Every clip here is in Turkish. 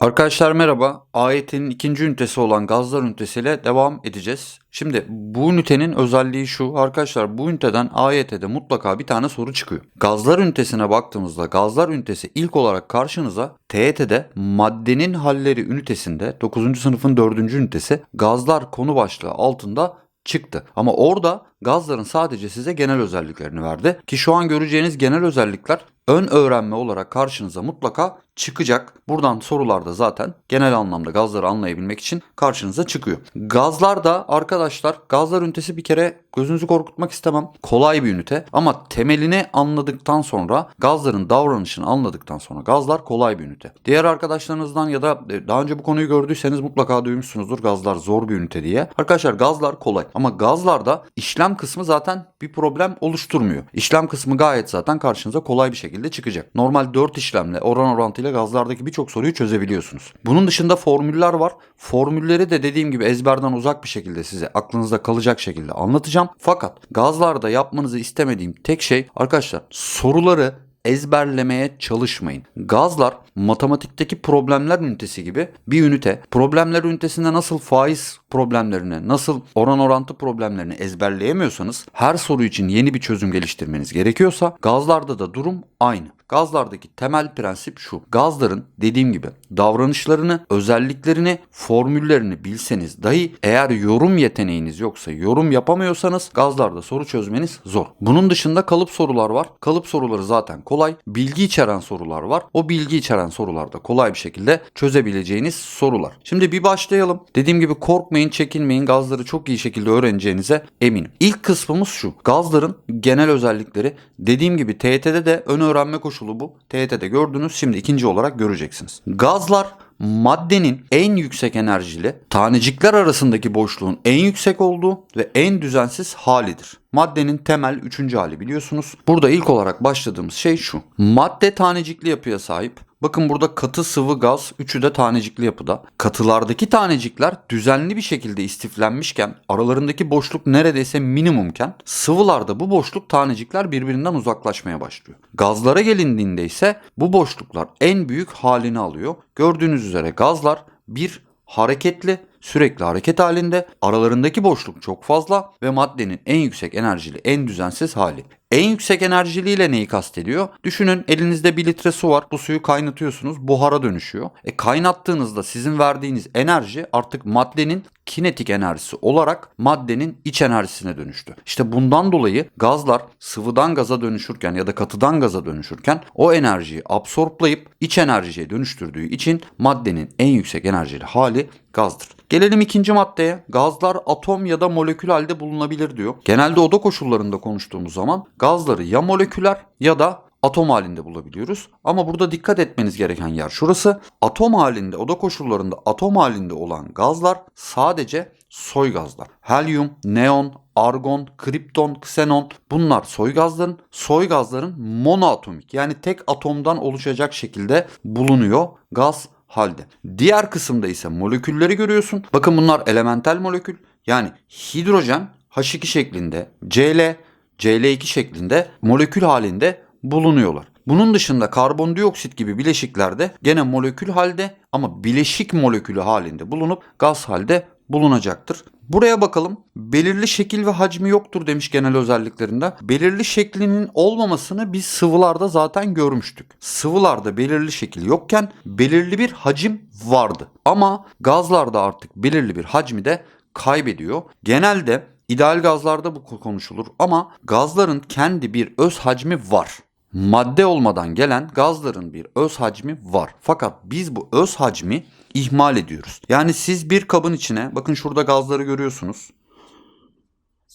Arkadaşlar merhaba. AYT'nin ikinci ünitesi olan gazlar ünitesiyle devam edeceğiz. Şimdi bu ünitenin özelliği şu. Arkadaşlar bu üniteden AYT'de mutlaka bir tane soru çıkıyor. Gazlar ünitesine baktığımızda gazlar ünitesi ilk olarak karşınıza TYT'de maddenin halleri ünitesinde 9. sınıfın 4. ünitesi gazlar konu başlığı altında çıktı. Ama orada gazların sadece size genel özelliklerini verdi. Ki şu an göreceğiniz genel özellikler ön öğrenme olarak karşınıza mutlaka çıkacak. Buradan sorularda zaten genel anlamda gazları anlayabilmek için karşınıza çıkıyor. Gazlar da arkadaşlar gazlar ünitesi bir kere gözünüzü korkutmak istemem. Kolay bir ünite ama temelini anladıktan sonra gazların davranışını anladıktan sonra gazlar kolay bir ünite. Diğer arkadaşlarınızdan ya da e, daha önce bu konuyu gördüyseniz mutlaka duymuşsunuzdur gazlar zor bir ünite diye. Arkadaşlar gazlar kolay ama gazlarda işlem kısmı zaten bir problem oluşturmuyor. İşlem kısmı gayet zaten karşınıza kolay bir şekilde çıkacak. Normal 4 işlemle oran orantıyla gazlardaki birçok soruyu çözebiliyorsunuz. Bunun dışında formüller var. Formülleri de dediğim gibi ezberden uzak bir şekilde size aklınızda kalacak şekilde anlatacağım. Fakat gazlarda yapmanızı istemediğim tek şey arkadaşlar soruları ezberlemeye çalışmayın. Gazlar matematikteki problemler ünitesi gibi bir ünite. Problemler ünitesinde nasıl faiz problemlerini, nasıl oran orantı problemlerini ezberleyemiyorsanız her soru için yeni bir çözüm geliştirmeniz gerekiyorsa gazlarda da durum aynı. Gazlardaki temel prensip şu. Gazların dediğim gibi davranışlarını, özelliklerini, formüllerini bilseniz dahi eğer yorum yeteneğiniz yoksa, yorum yapamıyorsanız gazlarda soru çözmeniz zor. Bunun dışında kalıp sorular var. Kalıp soruları zaten kolay. Bilgi içeren sorular var. O bilgi içeren sorularda kolay bir şekilde çözebileceğiniz sorular. Şimdi bir başlayalım. Dediğim gibi korkmayın, çekinmeyin. Gazları çok iyi şekilde öğreneceğinize eminim. İlk kısmımız şu. Gazların genel özellikleri. Dediğim gibi TYT'de de ön öğrenme koşulu bu. TYT'de gördünüz. Şimdi ikinci olarak göreceksiniz. Gazlar maddenin en yüksek enerjili tanecikler arasındaki boşluğun en yüksek olduğu ve en düzensiz halidir. Maddenin temel üçüncü hali biliyorsunuz. Burada ilk olarak başladığımız şey şu. Madde tanecikli yapıya sahip. Bakın burada katı sıvı gaz üçü de tanecikli yapıda. Katılardaki tanecikler düzenli bir şekilde istiflenmişken aralarındaki boşluk neredeyse minimumken sıvılarda bu boşluk tanecikler birbirinden uzaklaşmaya başlıyor. Gazlara gelindiğinde ise bu boşluklar en büyük halini alıyor. Gördüğünüz üzere gazlar bir hareketli sürekli hareket halinde aralarındaki boşluk çok fazla ve maddenin en yüksek enerjili en düzensiz hali. En yüksek enerjiliyle neyi kastediyor? Düşünün elinizde bir litre su var. Bu suyu kaynatıyorsunuz. Buhara dönüşüyor. E kaynattığınızda sizin verdiğiniz enerji artık maddenin kinetik enerjisi olarak maddenin iç enerjisine dönüştü. İşte bundan dolayı gazlar sıvıdan gaza dönüşürken ya da katıdan gaza dönüşürken o enerjiyi absorplayıp iç enerjiye dönüştürdüğü için maddenin en yüksek enerjili hali gazdır. Gelelim ikinci maddeye. Gazlar atom ya da molekül halde bulunabilir diyor. Genelde oda koşullarında konuştuğumuz zaman gazları ya moleküler ya da atom halinde bulabiliyoruz. Ama burada dikkat etmeniz gereken yer şurası. Atom halinde, oda koşullarında atom halinde olan gazlar sadece soy gazlar. Helyum, neon, argon, kripton, ksenon bunlar soy gazların, soy gazların monoatomik yani tek atomdan oluşacak şekilde bulunuyor gaz halde. Diğer kısımda ise molekülleri görüyorsun. Bakın bunlar elementel molekül. Yani hidrojen H2 şeklinde, Cl, Cl2 şeklinde molekül halinde bulunuyorlar. Bunun dışında karbondioksit gibi bileşiklerde gene molekül halde ama bileşik molekülü halinde bulunup gaz halde bulunacaktır. Buraya bakalım. Belirli şekil ve hacmi yoktur demiş genel özelliklerinde. Belirli şeklinin olmamasını biz sıvılarda zaten görmüştük. Sıvılarda belirli şekil yokken belirli bir hacim vardı. Ama gazlarda artık belirli bir hacmi de kaybediyor. Genelde ideal gazlarda bu konuşulur ama gazların kendi bir öz hacmi var madde olmadan gelen gazların bir öz hacmi var. Fakat biz bu öz hacmi ihmal ediyoruz. Yani siz bir kabın içine bakın şurada gazları görüyorsunuz.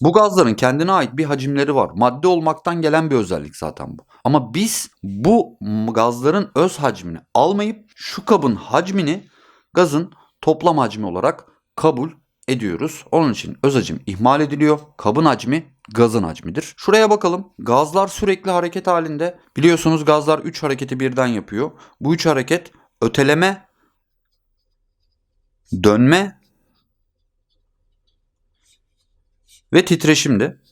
Bu gazların kendine ait bir hacimleri var. Madde olmaktan gelen bir özellik zaten bu. Ama biz bu gazların öz hacmini almayıp şu kabın hacmini gazın toplam hacmi olarak kabul ediyoruz. Onun için öz hacim ihmal ediliyor. Kabın hacmi gazın hacmidir. Şuraya bakalım. Gazlar sürekli hareket halinde. Biliyorsunuz gazlar 3 hareketi birden yapıyor. Bu 3 hareket öteleme, dönme ve titreşimdi.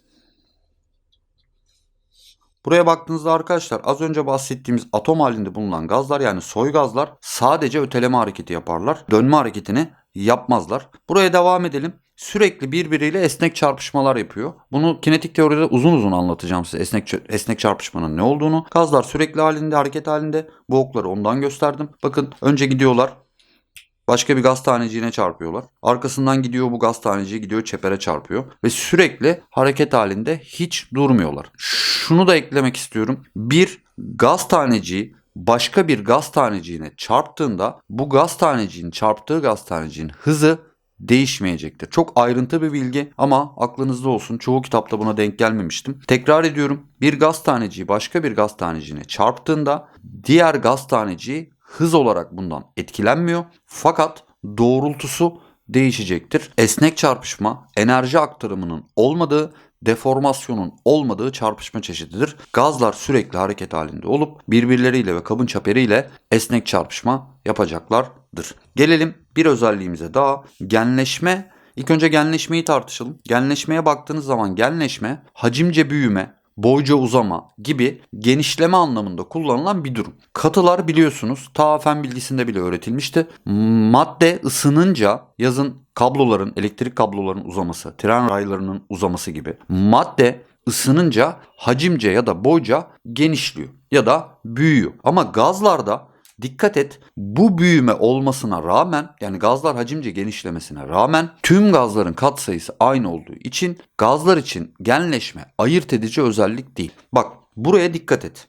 Buraya baktığınızda arkadaşlar az önce bahsettiğimiz atom halinde bulunan gazlar yani soy gazlar sadece öteleme hareketi yaparlar. Dönme hareketini yapmazlar. Buraya devam edelim. Sürekli birbiriyle esnek çarpışmalar yapıyor. Bunu kinetik teoride uzun uzun anlatacağım size esnek esnek çarpışmanın ne olduğunu. Gazlar sürekli halinde, hareket halinde. Bu okları ondan gösterdim. Bakın önce gidiyorlar. Başka bir gaz taneciğine çarpıyorlar. Arkasından gidiyor bu gaz taneciği gidiyor çepere çarpıyor. Ve sürekli hareket halinde hiç durmuyorlar. Şunu da eklemek istiyorum. Bir gaz taneciği başka bir gaz taneciğine çarptığında bu gaz taneciğin çarptığı gaz taneciğin hızı değişmeyecektir. Çok ayrıntı bir bilgi ama aklınızda olsun. Çoğu kitapta buna denk gelmemiştim. Tekrar ediyorum. Bir gaz taneciği başka bir gaz taneciğine çarptığında diğer gaz taneciği hız olarak bundan etkilenmiyor. Fakat doğrultusu değişecektir. Esnek çarpışma enerji aktarımının olmadığı deformasyonun olmadığı çarpışma çeşididir. Gazlar sürekli hareket halinde olup birbirleriyle ve kabın çaperiyle esnek çarpışma yapacaklardır. Gelelim bir özelliğimize daha genleşme. İlk önce genleşmeyi tartışalım. Genleşmeye baktığınız zaman genleşme hacimce büyüme, boyca uzama gibi genişleme anlamında kullanılan bir durum. Katılar biliyorsunuz ta fen bilgisinde bile öğretilmişti. Madde ısınınca yazın kabloların, elektrik kablolarının uzaması, tren raylarının uzaması gibi madde ısınınca hacimce ya da boyca genişliyor ya da büyüyor. Ama gazlarda Dikkat et bu büyüme olmasına rağmen yani gazlar hacimce genişlemesine rağmen tüm gazların katsayısı aynı olduğu için gazlar için genleşme ayırt edici özellik değil. Bak buraya dikkat et.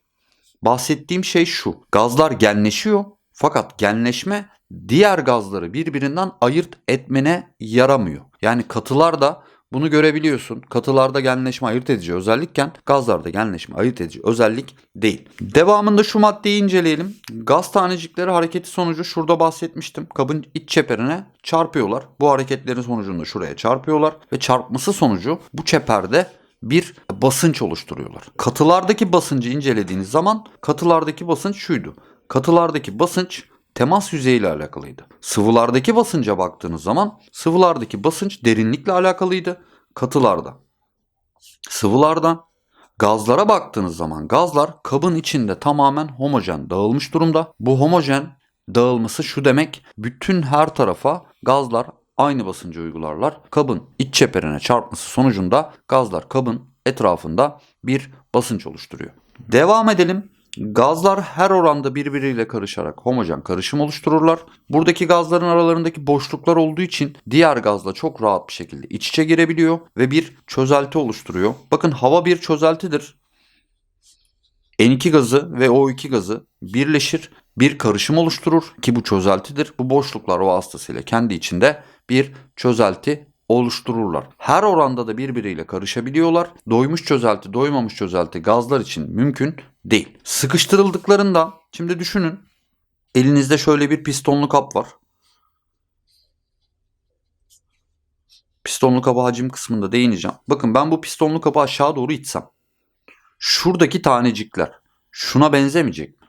Bahsettiğim şey şu. Gazlar genleşiyor fakat genleşme diğer gazları birbirinden ayırt etmene yaramıyor. Yani katılar da bunu görebiliyorsun. Katılarda genleşme ayırt edici özellikken gazlarda genleşme ayırt edici özellik değil. Devamında şu maddeyi inceleyelim. Gaz tanecikleri hareketi sonucu şurada bahsetmiştim. Kabın iç çeperine çarpıyorlar. Bu hareketlerin sonucunda şuraya çarpıyorlar ve çarpması sonucu bu çeperde bir basınç oluşturuyorlar. Katılardaki basıncı incelediğiniz zaman katılardaki basınç şuydu. Katılardaki basınç temas yüzeyiyle alakalıydı. Sıvılardaki basınca baktığınız zaman sıvılardaki basınç derinlikle alakalıydı. Katılarda. Sıvılardan gazlara baktığınız zaman gazlar kabın içinde tamamen homojen dağılmış durumda. Bu homojen dağılması şu demek bütün her tarafa gazlar aynı basıncı uygularlar. Kabın iç çeperine çarpması sonucunda gazlar kabın etrafında bir basınç oluşturuyor. Devam edelim. Gazlar her oranda birbiriyle karışarak homojen karışım oluştururlar. Buradaki gazların aralarındaki boşluklar olduğu için diğer gazla çok rahat bir şekilde iç içe girebiliyor ve bir çözelti oluşturuyor. Bakın hava bir çözeltidir. N2 gazı ve O2 gazı birleşir, bir karışım oluşturur ki bu çözeltidir. Bu boşluklar vasıtasıyla kendi içinde bir çözelti oluştururlar. Her oranda da birbiriyle karışabiliyorlar. Doymuş çözelti, doymamış çözelti gazlar için mümkün değil. Sıkıştırıldıklarında şimdi düşünün. Elinizde şöyle bir pistonlu kap var. Pistonlu kaba hacim kısmında değineceğim. Bakın ben bu pistonlu kabı aşağı doğru itsem. Şuradaki tanecikler şuna benzemeyecek mi?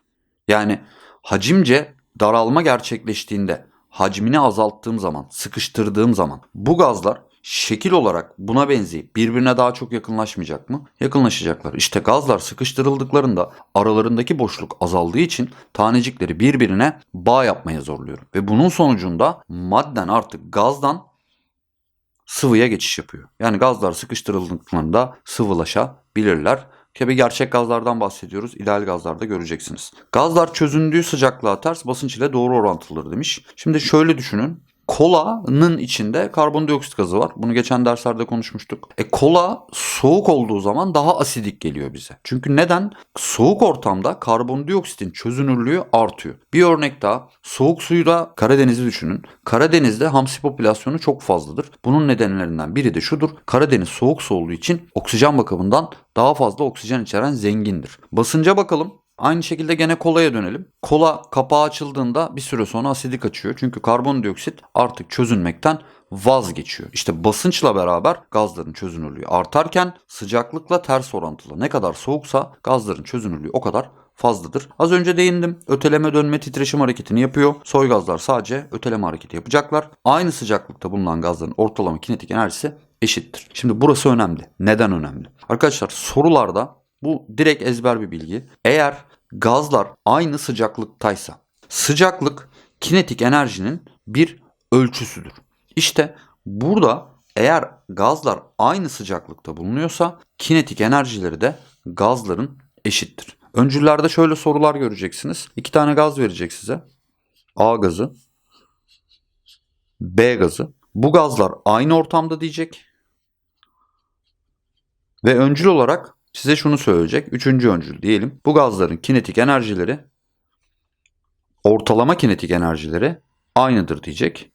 Yani hacimce daralma gerçekleştiğinde hacmini azalttığım zaman, sıkıştırdığım zaman bu gazlar şekil olarak buna benzeyip birbirine daha çok yakınlaşmayacak mı? Yakınlaşacaklar. İşte gazlar sıkıştırıldıklarında aralarındaki boşluk azaldığı için tanecikleri birbirine bağ yapmaya zorluyor. Ve bunun sonucunda madden artık gazdan sıvıya geçiş yapıyor. Yani gazlar sıkıştırıldıklarında sıvılaşabilirler. Tabi gerçek gazlardan bahsediyoruz. İdeal gazlarda göreceksiniz. Gazlar çözündüğü sıcaklığa ters basınç ile doğru orantılıdır demiş. Şimdi şöyle düşünün. Kolanın içinde karbondioksit gazı var. Bunu geçen derslerde konuşmuştuk. E kola soğuk olduğu zaman daha asidik geliyor bize. Çünkü neden? Soğuk ortamda karbondioksitin çözünürlüğü artıyor. Bir örnek daha. Soğuk suyda Karadeniz'i düşünün. Karadeniz'de hamsi popülasyonu çok fazladır. Bunun nedenlerinden biri de şudur. Karadeniz soğuk su olduğu için oksijen bakımından daha fazla oksijen içeren zengindir. Basınca bakalım. Aynı şekilde gene kolaya dönelim. Kola kapağı açıldığında bir süre sonra asidik açıyor. Çünkü karbondioksit artık çözünmekten vazgeçiyor. İşte basınçla beraber gazların çözünürlüğü artarken sıcaklıkla ters orantılı. Ne kadar soğuksa gazların çözünürlüğü o kadar fazladır. Az önce değindim. Öteleme dönme titreşim hareketini yapıyor. Soy gazlar sadece öteleme hareketi yapacaklar. Aynı sıcaklıkta bulunan gazların ortalama kinetik enerjisi eşittir. Şimdi burası önemli. Neden önemli? Arkadaşlar sorularda Bu direkt ezber bir bilgi. Eğer gazlar aynı sıcaklıktaysa sıcaklık kinetik enerjinin bir ölçüsüdür. İşte burada eğer gazlar aynı sıcaklıkta bulunuyorsa kinetik enerjileri de gazların eşittir. Öncüllerde şöyle sorular göreceksiniz. İki tane gaz verecek size. A gazı, B gazı. Bu gazlar aynı ortamda diyecek. Ve öncül olarak size şunu söyleyecek. Üçüncü öncül diyelim. Bu gazların kinetik enerjileri ortalama kinetik enerjileri aynıdır diyecek.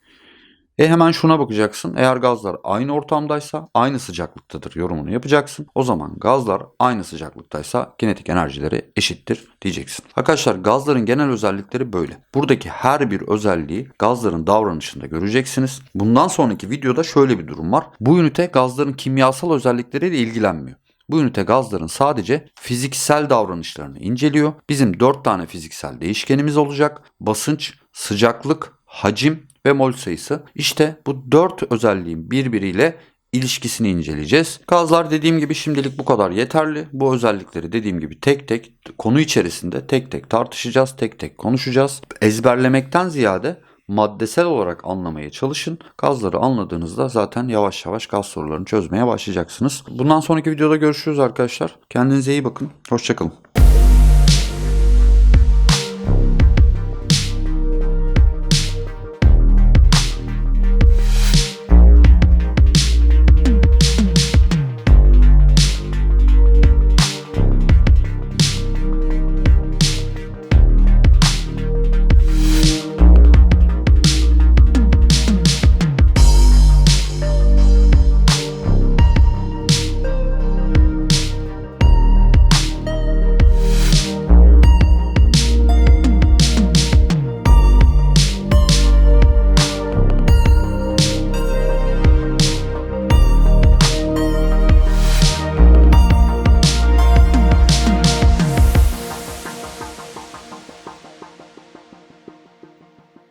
E hemen şuna bakacaksın. Eğer gazlar aynı ortamdaysa aynı sıcaklıktadır yorumunu yapacaksın. O zaman gazlar aynı sıcaklıktaysa kinetik enerjileri eşittir diyeceksin. Arkadaşlar gazların genel özellikleri böyle. Buradaki her bir özelliği gazların davranışında göreceksiniz. Bundan sonraki videoda şöyle bir durum var. Bu ünite gazların kimyasal özellikleriyle ilgilenmiyor. Bu ünite gazların sadece fiziksel davranışlarını inceliyor. Bizim 4 tane fiziksel değişkenimiz olacak. Basınç, sıcaklık, hacim ve mol sayısı. İşte bu 4 özelliğin birbiriyle ilişkisini inceleyeceğiz. Gazlar dediğim gibi şimdilik bu kadar yeterli. Bu özellikleri dediğim gibi tek tek konu içerisinde tek tek tartışacağız, tek tek konuşacağız. Ezberlemekten ziyade maddesel olarak anlamaya çalışın. Gazları anladığınızda zaten yavaş yavaş gaz sorularını çözmeye başlayacaksınız. Bundan sonraki videoda görüşürüz arkadaşlar. Kendinize iyi bakın. Hoşçakalın.